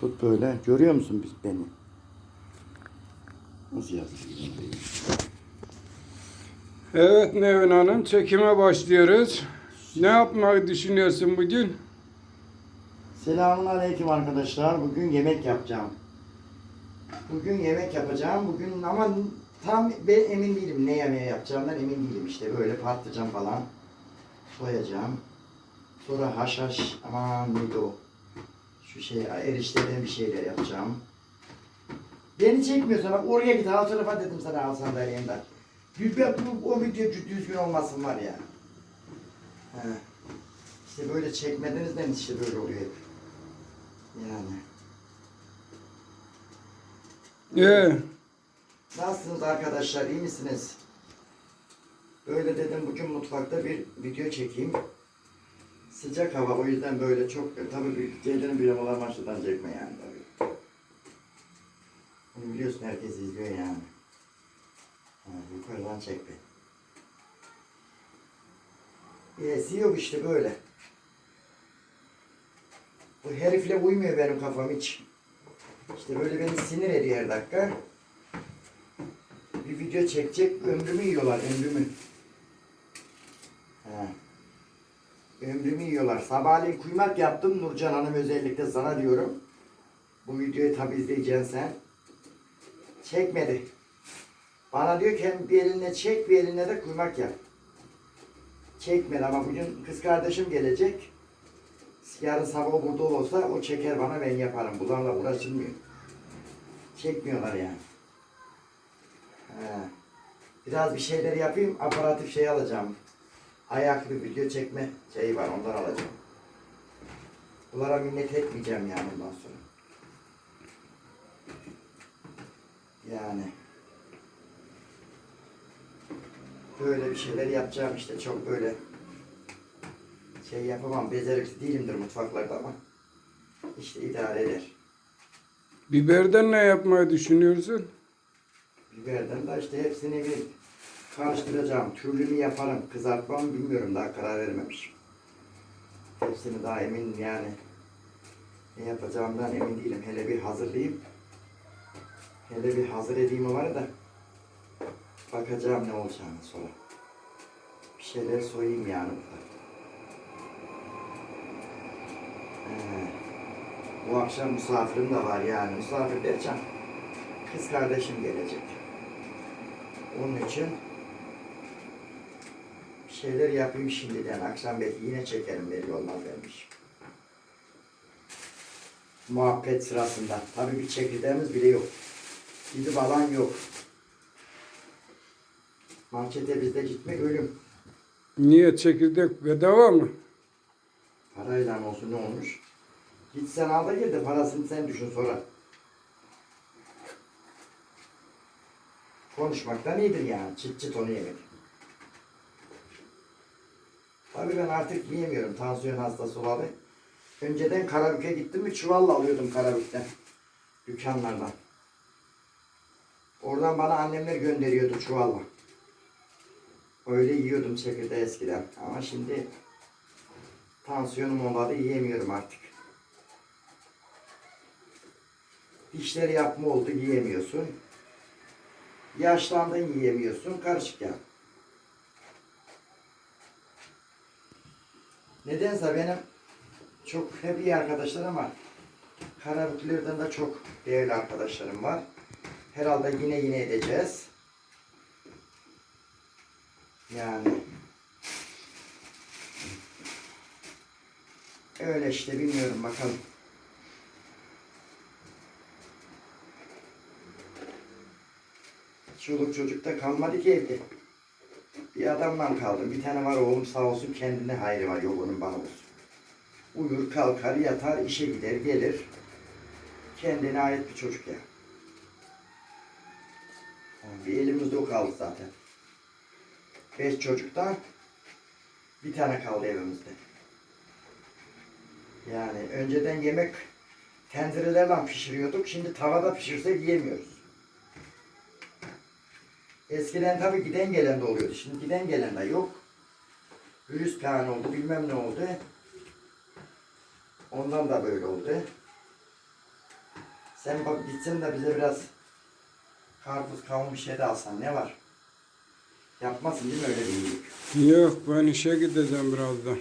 Tut böyle. Görüyor musun biz beni? Nasıl yazdık? Evet Nevin Hanım çekime başlıyoruz. Ne yapmayı düşünüyorsun bugün? Selamun aleyküm arkadaşlar. Bugün yemek yapacağım. Bugün yemek yapacağım. Bugün ama tam ben emin değilim ne yemeği yapacağımdan emin değilim. İşte böyle patlıcan falan soyacağım. Sonra haşhaş aman neydi o? Şu şey erişteden bir şeyler yapacağım. Beni çekmiyorsan bak oraya git al tarafa dedim sana al sandalyemden. Bir- bir- bu- O video düzgün olmasın var ya. He. İşte böyle çekmedenizden işte böyle oluyor hep. Yani. Ee, Nasılsınız arkadaşlar? iyi misiniz? Böyle dedim bugün mutfakta bir video çekeyim. Sıcak hava o yüzden böyle çok tabii bir Ceylan'ın bir amalar maçlıdan çekme yani tabii. Bunu biliyorsun herkes izliyor yani. Ha, yukarıdan çek be. Yok işte böyle. Bu herifle uymuyor benim kafam hiç. İşte böyle beni sinir ediyor her dakika. Bir video çekecek, ömrümü yiyorlar, ömrümü. He. Ömrümü yiyorlar. Sabahleyin kuymak yaptım Nurcan Hanım özellikle sana diyorum. Bu videoyu tabi izleyeceksin sen. Çekmedi. Bana diyor ki hem bir eline çek bir eline de kuymak yap. Çekmedi ama bugün kız kardeşim gelecek. Yarın sabah o burada olsa o çeker bana ben yaparım. Bunlarla uğraşılmıyor. Çekmiyorlar yani. He. Biraz bir şeyler yapayım. Aparatif şey alacağım. Ayaklı video çekme şeyi var. Ondan alacağım. Bunlara minnet etmeyeceğim yani ondan sonra. Yani. Böyle bir şeyler yapacağım işte. Çok böyle şey yapamam. Becerikli değilimdir mutfaklarda ama. işte idare eder. biberden ne yapmayı düşünüyorsun? Biberden de işte hepsini bir karıştıracağım. Türlünü yaparım. Kızartmam bilmiyorum daha karar vermemişim. Hepsini daha emin yani ne yapacağımdan emin değilim. Hele bir hazırlayayım. Hele bir hazır edeyim var da bakacağım ne olacağını sonra. Bir şeyler soyayım yani burada. Ee, bu akşam misafirim de var yani. Misafir derken kız kardeşim gelecek. Onun için şeyler yapayım şimdiden. Akşam belki yine çekerim belli olmaz demiş. Muhabbet sırasında. Tabii bir çekirdeğimiz bile yok. Gidip alan yok. Markete bizde gitmek ölüm. Niye çekirdek bedava mı? Parayla olsun ne olmuş? Git sen al da gel de parasını sen düşün sonra. Konuşmaktan iyidir yani. Çıt çıt onu yemek. Tabii ben artık yiyemiyorum tansiyon hastası olalı. Önceden Karabük'e gittim mi çuvalla alıyordum Karabük'ten. Dükkanlardan. Oradan bana annemler gönderiyordu çuvalla. Öyle yiyordum çekirdeği eskiden. Ama şimdi tansiyonum olalı yiyemiyorum artık. Dişleri yapma oldu yiyemiyorsun. Yaşlandın yiyemiyorsun. Karışık ya. Nedense benim çok hep iyi arkadaşlarım var. Karabüklerden de çok değerli arkadaşlarım var. Herhalde yine yine edeceğiz. Yani öyle işte bilmiyorum bakalım. Çoluk çocukta kalmadı ki evde. Bir adamla kaldım. Bir tane var oğlum sağ olsun kendine hayrı var. Yok onun bana olsun. Uyur, kalkar, yatar, işe gider, gelir. Kendine ait bir çocuk ya. Bir elimizde o kaldı zaten. Beş çocuktan bir tane kaldı evimizde. Yani önceden yemek tencerelerle pişiriyorduk. Şimdi tavada pişirsek yiyemiyoruz. Eskiden tabii giden gelen de oluyordu. Şimdi giden gelen de yok. Virüs plan oldu, bilmem ne oldu. Ondan da böyle oldu. Sen bak gitsin de bize biraz karpuz kavun bir şey de alsan ne var? Yapmasın değil mi öyle bir iyilik? Yok ben işe gideceğim birazdan.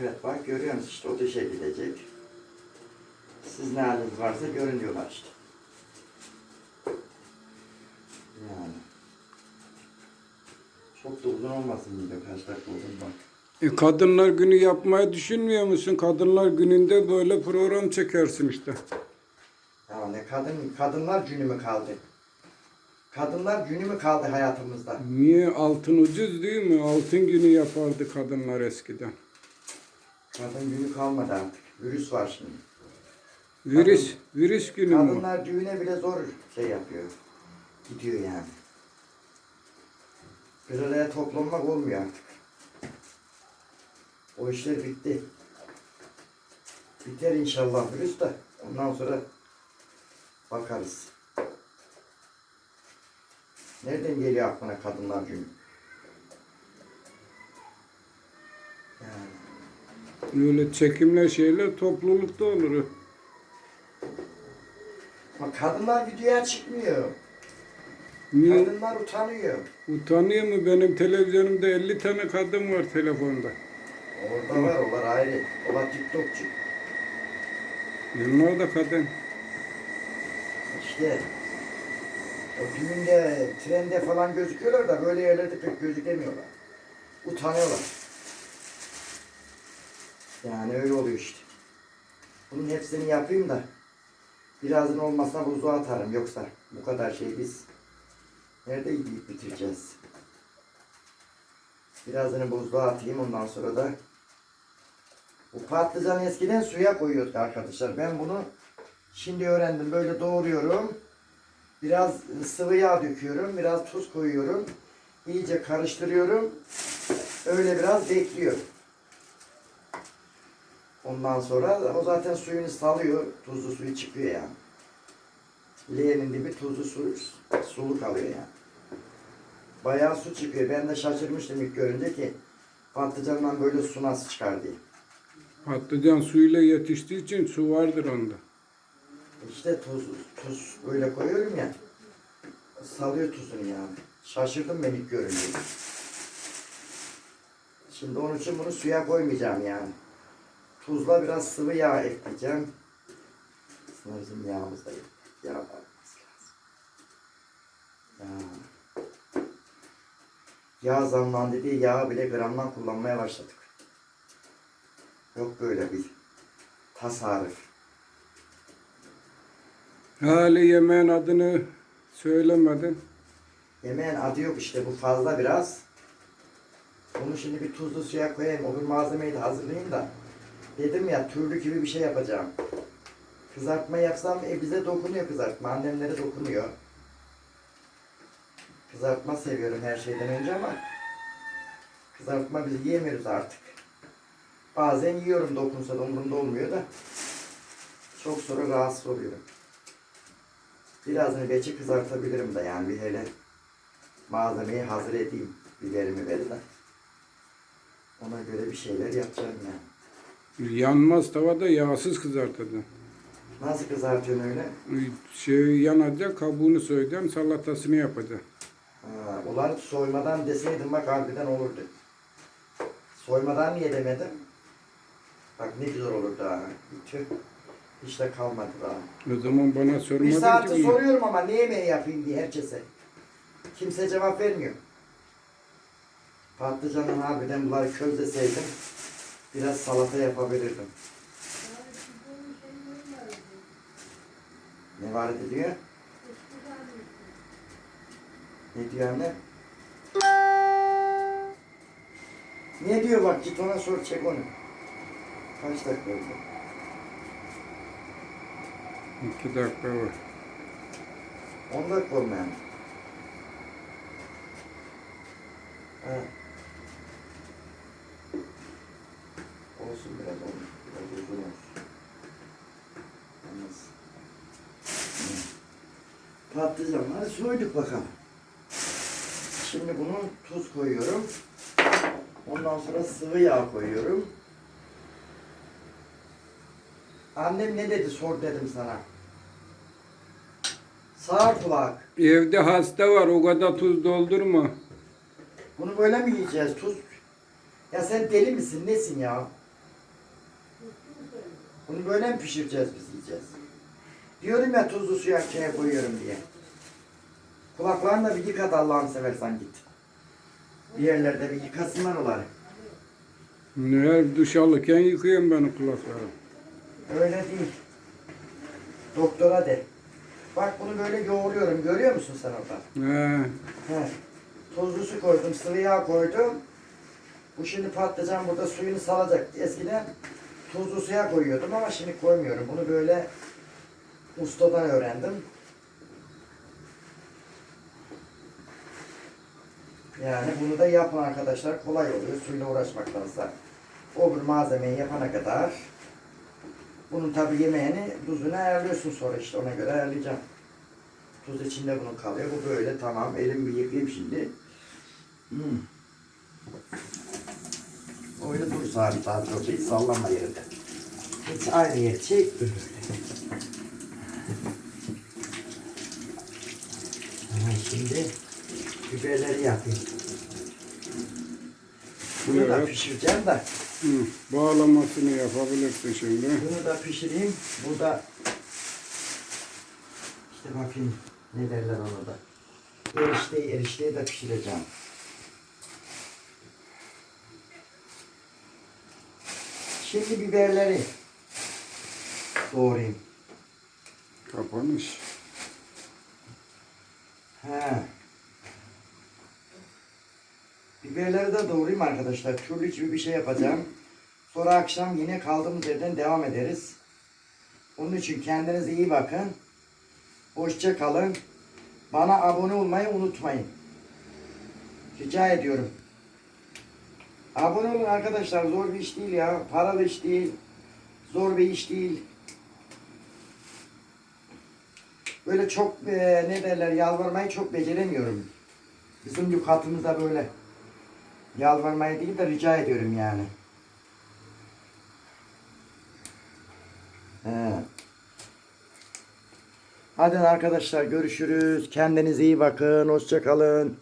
Evet bak görüyor musun işte o da işe gidecek. Siz ne haliniz varsa görün diyorlar işte. Yani. Çok da uzun olmasın video kaç dakika uzun bak. E, kadınlar günü yapmayı düşünmüyor musun? Kadınlar gününde böyle program çekersin işte. Ya ne kadın, kadınlar günü mü kaldı? Kadınlar günü mü kaldı hayatımızda? Niye altın ucuz değil mi? Altın günü yapardı kadınlar eskiden. Kadın günü kalmadı artık. Virüs var şimdi. Virüs, virüs günü mü? Kadınlar düğüne bile zor şey yapıyor. Gidiyor yani. Bir araya toplanmak olmuyor artık. O işler bitti. Biter inşallah virüs de. Ondan sonra bakarız. Nereden geliyor aklına kadınlar günü? Yani. Öyle çekimler şeyler toplulukta olur. Ama kadınlar videoya çıkmıyor. Niye? Kadınlar utanıyor. Utanıyor mu? Benim televizyonumda 50 tane kadın var telefonda. Orada var, o var ayrı. O var TikTokçu. Onlar da kadın. İşte o düğünde, trende falan gözüküyorlar da böyle yerlerde pek gözükemiyorlar. Utanıyorlar. Yani öyle oluyor işte. Bunun hepsini yapayım da birazın olmazsa buzluğa atarım. Yoksa bu kadar şey biz nerede yiyip bitireceğiz? Birazını buzluğa atayım ondan sonra da bu patlıcan eskiden suya koyuyorduk arkadaşlar. Ben bunu şimdi öğrendim. Böyle doğruyorum. Biraz sıvı yağ döküyorum. Biraz tuz koyuyorum. İyice karıştırıyorum. Öyle biraz bekliyor. Ondan sonra o zaten suyunu salıyor. Tuzlu suyu çıkıyor yani. Leğenin dibi tuzlu su, sulu kalıyor yani. Bayağı su çıkıyor. Ben de şaşırmıştım ilk görünce ki patlıcandan böyle su nasıl çıkar diye. Patlıcan suyuyla yetiştiği için su vardır onda. İşte tuz, tuz böyle koyuyorum ya. Salıyor tuzunu yani. Şaşırdım ben ilk görünce. Şimdi onun için bunu suya koymayacağım yani. Tuzla biraz sıvı yağ ekleyeceğim. Aslında bizim yağımız da yok. Yağ da lazım. Yağ. Yağ zamlandı diye yağı bile gramdan kullanmaya başladık. Yok böyle bir tasarruf. Hali yemeğin adını söylemedin. Yemeğin adı yok işte bu fazla biraz. Bunu şimdi bir tuzlu suya koyayım. Öbür malzemeyi de hazırlayayım da. Dedim ya türlü gibi bir şey yapacağım. Kızartma yapsam e, bize dokunuyor kızartma. Annemlere dokunuyor. Kızartma seviyorum her şeyden önce ama kızartma biz yiyemiyoruz artık. Bazen yiyorum dokunsa da umurumda olmuyor da çok sonra rahatsız oluyorum. Birazını belki kızartabilirim de yani bir hele malzemeyi hazır edeyim. Biberimi verin de. Ona göre bir şeyler yapacağım yani. Yanmaz tavada yağsız kızartacaksın. Nasıl kızartıyorsun öyle? Şey yanacak, kabuğunu soyacaksın, salatasını yapacaksın. Ha, ulan soymadan deseydim bak harbiden olurdu. Soymadan niye demedim? Bak ne güzel olurdu ha. Tüh. Hiç de kalmadı daha. O zaman bana Bir sormadın saati ki. soruyorum ama ne yemeği yapayım diye herkese. Kimse cevap vermiyor. Patlıcanın harbiden bunları közleseydim biraz salata yapabilirdim. Ne var diyor? Ne diyor anne? Ne diyor bak git ona sor çek onu. Kaç dakika oldu? İki dakika var. 10 dakika oldu yani. Ha. Olsun biraz olsun. Biraz uzun olsun. Hı. Patlıcanları soyduk bakalım. Şimdi bunu tuz koyuyorum. Ondan sonra sıvı yağ koyuyorum. Annem ne dedi sor dedim sana. Sağ kulak. Evde hasta var o kadar tuz doldurma. Bunu böyle mi yiyeceğiz tuz? Ya sen deli misin nesin ya? Bunu böyle mi pişireceğiz biz yiyeceğiz? Diyorum ya tuzlu suya şeye koyuyorum diye. Kulaklarını da bir yıkat Allah'ını seversen git. Bir yerlerde bir yıkasınlar onları. Ne duş alırken yıkıyorum ben o kulakları. Öyle değil. Doktora de. Bak bunu böyle yoğuruyorum. Görüyor musun sen orada? He. He. Tuzlu su koydum, sıvı yağ koydum. Bu şimdi patlıcan burada suyunu salacak. Eskiden tuzlu suya koyuyordum ama şimdi koymuyorum. Bunu böyle ustadan öğrendim. Yani bunu da yapın arkadaşlar. Kolay oluyor suyla uğraşmaktansa. O bir malzemeyi yapana kadar bunun tabi yemeğini tuzunu ayarlıyorsun sonra işte ona göre ayarlayacağım. Tuz içinde bunun kalıyor. Bu böyle tamam. Elimi bir yıkayayım şimdi. Hmm. Öyle dur sabit sabit orada hiç sallanma yerinde. Hiç aynı yeri şimdi biberleri yapayım. Bunu da Evet. pişireceğim de. Hı. Bağlamasını yapabilirsin şimdi. Bunu da pişireyim. Burada işte bakayım ne derler ona da. Erişteyi, erişteyi de pişireceğim. Şimdi biberleri doğrayayım. Kapanış. He. Biberleri de doğrayayım arkadaşlar. Türlü gibi bir şey yapacağım. Sonra akşam yine kaldığımız yerden devam ederiz. Onun için kendinize iyi bakın. Hoşça kalın. Bana abone olmayı unutmayın. Rica ediyorum. Abone olun arkadaşlar. Zor bir iş değil ya. Paralı iş değil. Zor bir iş değil. Böyle çok e, ne derler yalvarmayı çok beceremiyorum. Bizim lügatımızda böyle. Yalvarmayı değil de rica ediyorum yani. Hadi arkadaşlar görüşürüz. Kendinize iyi bakın. Hoşça kalın.